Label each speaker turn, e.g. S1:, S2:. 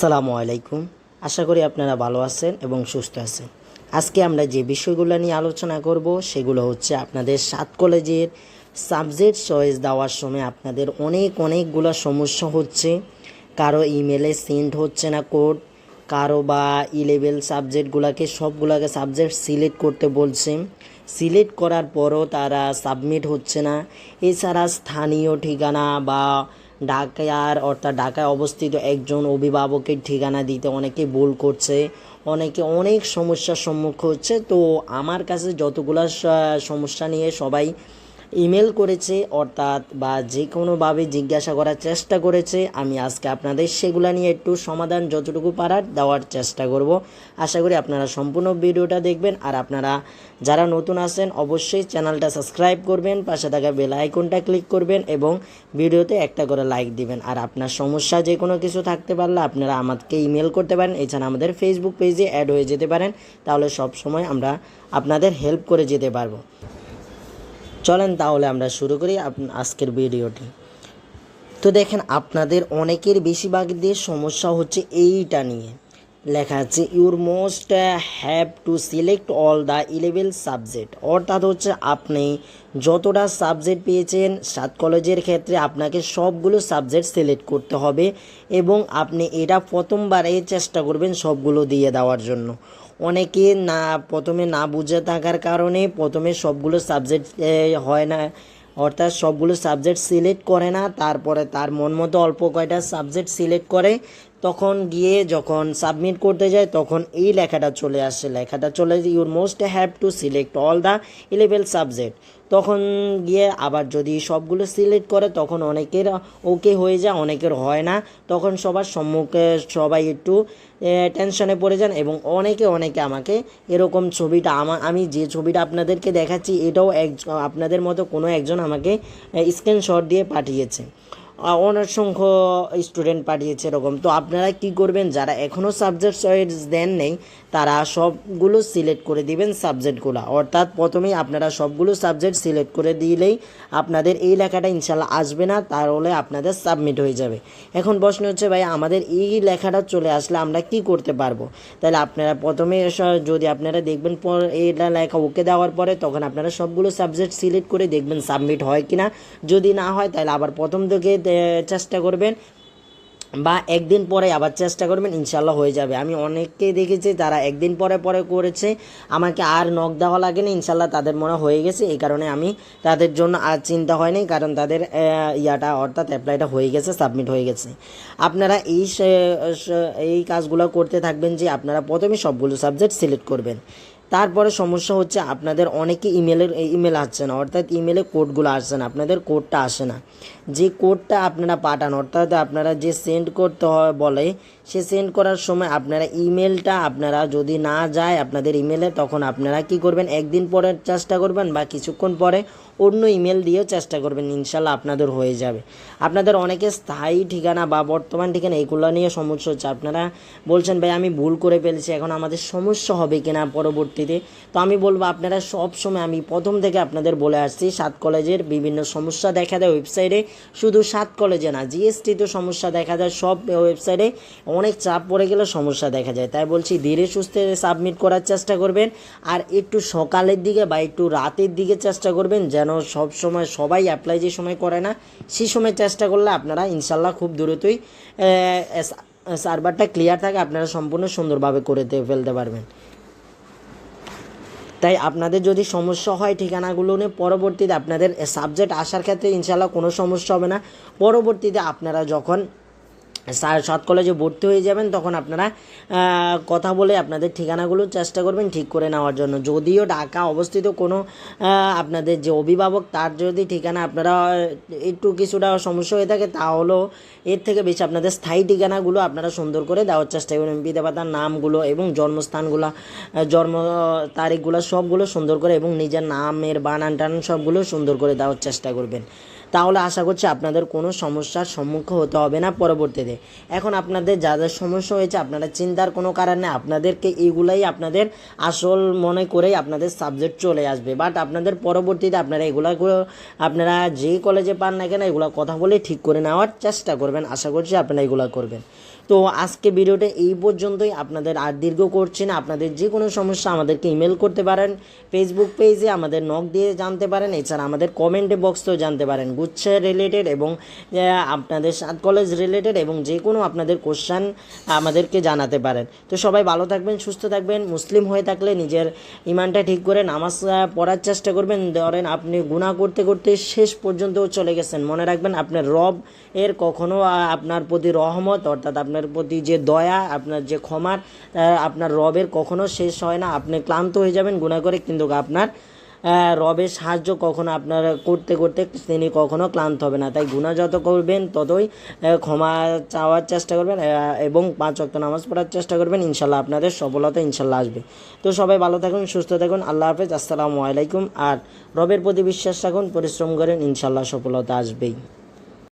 S1: আসসালামু আলাইকুম। আশা করি আপনারা ভালো আছেন এবং সুস্থ আছেন। আজকে আমরা যে বিষয়গুলো নিয়ে আলোচনা করব, সেগুলো হচ্ছে আপনাদের সাত কলেজের সাবজেক্ট চয়েস দেওয়ার সময় আপনাদের অনেক অনেকগুলো সমস্যা হচ্ছে। কারও ইমেলে সেন্ড হচ্ছে না কোড, কারও বা ইলেভেল লেভেল সাবজেক্টগুলোকে সবগুলোকে সাবজেক্ট সিলেক্ট করতে বলছে। সিলেক্ট করার পরও তারা সাবমিট হচ্ছে না। এছাড়া স্থানীয় ঠিকানা বা ঢাকার, অর্থাৎ ঢাকায় অবস্থিত একজন অভিভাবকের ঠিকানা দিতে অনেকে ভুল করছে, অনেকে অনেক সমস্যার সম্মুখীন হচ্ছে। তো আমার কাছে যতগুলো সমস্যা নিয়ে সবাই ইমেল করেছে, অর্থাৎ বা যে কোনোভাবে জিজ্ঞাসা করার চেষ্টা করেছে। আমি আজকে আপনাদের সেগুলো নিয়ে একটু সমাধান যতটুকু পারার দেওয়ার চেষ্টা করব। আশা করি আপনারা সম্পূর্ণ ভিডিওটা দেখবেন। আর আপনারা যারা নতুন আছেন, অবশ্যই চ্যানেলটা সাবস্ক্রাইব করবেন, পাশে থাকা বেল আইকনটা ক্লিক করবেন এবং ভিডিওতে একটা করে লাইক দিবেন। আর আপনার সমস্যা যে কোনো কিছু থাকতে পারলে আপনারা আমাকে ইমেল করতে পারেন। এছাড়া আমাদের ফেসবুক পেজে অ্যাড হয়ে যেতে পারেন। তাহলে সব সময় আমরা আপনাদের হেল্প করে যেতে পারব। চলেন তাহলে আমরা শুরু করি আজকের ভিডিওটি। তো দেখেন, আপনাদের অনেকের বেশিরভাগদের সমস্যা হচ্ছে এইটা নিয়ে। লেখা আছে you must have to select all the eleven subject অর্থাৎ হচ্ছে আপনি যতটা সাবজেক্ট পেয়েছেন, সাত কলেজের ক্ষেত্রে আপনাকে সবগুলো সাবজেক্ট সিলেক্ট করতে হবে এবং আপনি এটা প্রথমবারে চেষ্টা করবেন সবগুলো দিয়ে দেওয়ার জন্য। অনেকে না, প্রথমে না বুঝে থাকার কারণে প্রথমে সবগুলো সাবজেক্ট হয় না। অর্থাৎ সবগুলো সাবজেক্ট সিলেক্ট করে না, তারপরে তার মন মতো অল্প কয়টা সাবজেক্ট সিলেক্ট করে তখন গিয়ে যখন সাবমিট করতে যায়, তখন এই লেখাটা চলে আসে। লেখাটা চলে you must have to select all the eleven subject তখন গিয়ে আবার যদি সবগুলো সিলেক্ট করে, তখন অনেকের ওকে হয়ে যায়, অনেকের হয় না। তখন সবার সম্মুখে সবাই একটু টেনশনে পড়ে যান এবং অনেকে অনেকে আমাকে এরকম ছবিটা আমা, আমি যে ছবিটা আপনাদেরকে দেখাচ্ছি, এটাও এক, আপনাদের মতো কোনো একজন আমাকে স্ক্রিনশট দিয়ে পাঠিয়েছে। আহ, অনেক সংখ্য স্টুডেন্ট পাঠিয়েছে এরকম। তো আপনারা কি করবেন যারা এখনও সাবজেক্ট চয়েস দেন নেই তারা সবগুলো সিলেক্ট করে দিবেন সাবজেক্টগুলো অর্থাৎ প্রথমেই আপনারা সবগুলো সাবজেক্ট সিলেক্ট করে দিলেই আপনাদের এই লেখাটা ইনশাল্লাহ আসবে না তাহলে আপনাদের সাবমিট হয়ে যাবে। এখন প্রশ্ন হচ্ছে ভাই আমাদের এই লেখাটা চলে আসলে আমরা কি করতে পারব? তাহলে আপনারা প্রথমে যদি আপনারা দেখবেন পর এইটা লেখা ওকে দেওয়ার পরে তখন আপনারা সবগুলো সাবজেক্ট সিলেক্ট করে দেখবেন সাবমিট হয় কি না যদি না হয় তাহলে আবার প্রথম থেকে চেষ্টা করবেন বা একদিন পরে আবার চেষ্টা করবেন ইনশাল্লাহ হয়ে যাবে। আমি অনেককে দেখেছি, তারা একদিন পরে পরে করেছে। আমাকে আর নখ দেওয়া লাগে না ইনশাল্লাহ তাদের মনে হয়ে গেছে। এই কারণে আমি তাদের জন্য আর চিন্তা হয়নি কারণ তাদের ইয়াটা অর্থাৎ অ্যাপ্লাইটা হয়ে গেছে সাবমিট হয়ে গেছে। আপনারা এই এই কাজগুলো করতে থাকবেন যে আপনারা প্রথমে সবগুলো সাবজেক্ট সিলেক্ট করবেন। তারপরে সমস্যা হচ্ছে আপনাদের অনেকে ইমেলের ইমেল আসছে না, অর্থাৎ ইমেলে কোডগুলো আসছে না, আপনাদের কোডটা আসে না। যে কোডটা আপনারা পাঠান, অর্থাৎ আপনারা যে সেন্ড করতে হয় বলে সে সেন্ড করার সময় আপনারা ইমেলটা আপনারা যদি না যায় আপনাদের ইমেলে তখন আপনারা কি করবেন? একদিন পরে চেষ্টা করবেন বা কিছুক্ষণ পরে অন্য ইমেল দিয়েও চেষ্টা করবেন, ইনশাল্লাহ আপনাদের হয়ে যাবে। আপনাদের অনেকে স্থায়ী ঠিকানা বা বর্তমান ঠিকানা এগুলো নিয়ে সমস্যা হচ্ছে। আপনারা বলছেন, ভাই, আমি ভুল করে ফেলেছি, এখন আমাদের সমস্যা হবে কিনা পরবর্তীতে? তো আমি বলব, আপনারা সব সময় আমি প্রথম থেকে আপনাদের বলে আসছি, সাত কলেজের বিভিন্ন সমস্যা দেখা দেয় ওয়েবসাইটে শুধু সাত কলেজে না জিএসটিতে সমস্যা দেখা যায় সব ওয়েবসাইটে অনেক চাপ পড়ে গেলে সমস্যা দেখা যায়। তাই বলছি, ধীরে সুস্থে সাবমিট করার চেষ্টা করবেন আর একটু সকালের দিকে বা একটু রাতের দিকে চেষ্টা করবেন যেন সব সময় সবাই অ্যাপ্লাই যে সময় করে না সেই সময় চেষ্টা করলে আপনারা ইনশাল্লাহ খুব দ্রুতই সার্ভারটা ক্লিয়ার থাকে, আপনারা সম্পূর্ণ সুন্দরভাবে করে ফেলতে পারবেন। তাই আপনাদের যদি সমস্যা হয় ঠিকানাগুলো নিয়ে, পরবর্তীতে আপনাদের সাবজেক্ট আসার ক্ষেত্রে ইনশাল্লাহ কোনো সমস্যা হবে না। পরবর্তীতে আপনারা যখন সাত কলেজে ভর্তি হয়ে যাবেন, তখন আপনারা কথা বলে আপনাদের ঠিকানাগুলো চেষ্টা করবেন ঠিক করে নেওয়ার জন্য। যদিও ঢাকা অবস্থিত কোনো আপনাদের যে অভিভাবক, তার যদি ঠিকানা আপনারা একটু কিছুটা সমস্যা হয়ে থাকে, তাহলেও এর থেকে বেশি আপনাদের স্থায়ী ঠিকানাগুলো আপনারা সুন্দর করে দেওয়ার চেষ্টা করবেন। পিতামাতার নামগুলো এবং জন্মস্থানগুলো জন্ম, তারিখগুলো সবগুলো সুন্দর করে এবং নিজের নামের বানান টান সবগুলো সুন্দর করে দেওয়ার চেষ্টা করবেন। তাহলে আশা করছি আপনাদের কোনো সমস্যার সম্মুখীন হতে হবে না পরবর্তীতে। এখন আপনাদের যা যা সমস্যা হয়েছে, আপনারা চিন্তার কোনো কারণ আপনাদেরকে এইগুলাই আপনাদের আসল মনে করেই আপনাদের সাবজেক্ট চলে আসবে। বাট আপনাদের পরবর্তীতে আপনারা এগুলা আপনারা যেই কলেজে পান না কেন, এগুলো কথা বলে ঠিক করে নেওয়ার চেষ্টা করবেন। আশা করছি আপনারা এগুলো করবেন। তো আজকে ভিডিওটা এই পর্যন্তই। আপনাদের আর দীর্ঘ করছি না। আপনাদের যে কোনো সমস্যা আমাদেরকে ইমেল করতে পারেন। ফেসবুক পেজে আমাদের নক দিয়ে জানতে পারেন। এছাড়া আমাদের কমেন্টে বক্সেও জানতে পারেন। গুচ্ছের রিলেটেড এবং আপনাদের সাত কলেজ রিলেটেড এবং যে কোনো আপনাদের কোশ্চান আমাদেরকে জানাতে পারেন। তো সবাই ভালো থাকবেন, সুস্থ থাকবেন। মুসলিম হয়ে থাকলে নিজের ইমানটা ঠিক করে নামাজ পড়ার চেষ্টা করবেন। ধরেন আপনি গুনাহ করতে করতে শেষ পর্যন্ত চলে গেছেন। মনে রাখবেন আপনার রব এর কখনো আপনার প্রতি রহমত, অর্থাৎ আপনার প্রতি যে দয়া, আপনার যে ক্ষমার আপনার রবের কখনো শেষ হয় না। আপনি ক্লান্ত হয়ে যাবেন, গুনাহ করে, কিন্তু আপনার রবের সাহায্য কখনো আপনার করতে করতে তিনি কখনো ক্লান্ত হবে না। তাই গুণা যত করবেন, ততই ক্ষমা চাওয়ার চেষ্টা করবেন এবং পাঁচ ওয়াক্ত নামাজ পড়ার চেষ্টা করবেন। ইনশাল্লাহ আপনাদের সফলতা ইনশাল্লাহ আসবে। তো সবাই ভালো থাকুন, সুস্থ থাকুন, আল্লাহ হাফেজ। আসসালামু আলাইকুম। আর রবের প্রতি বিশ্বাস রাখুন, পরিশ্রম করেন, ইনশাল্লাহ সফলতা আসবেই।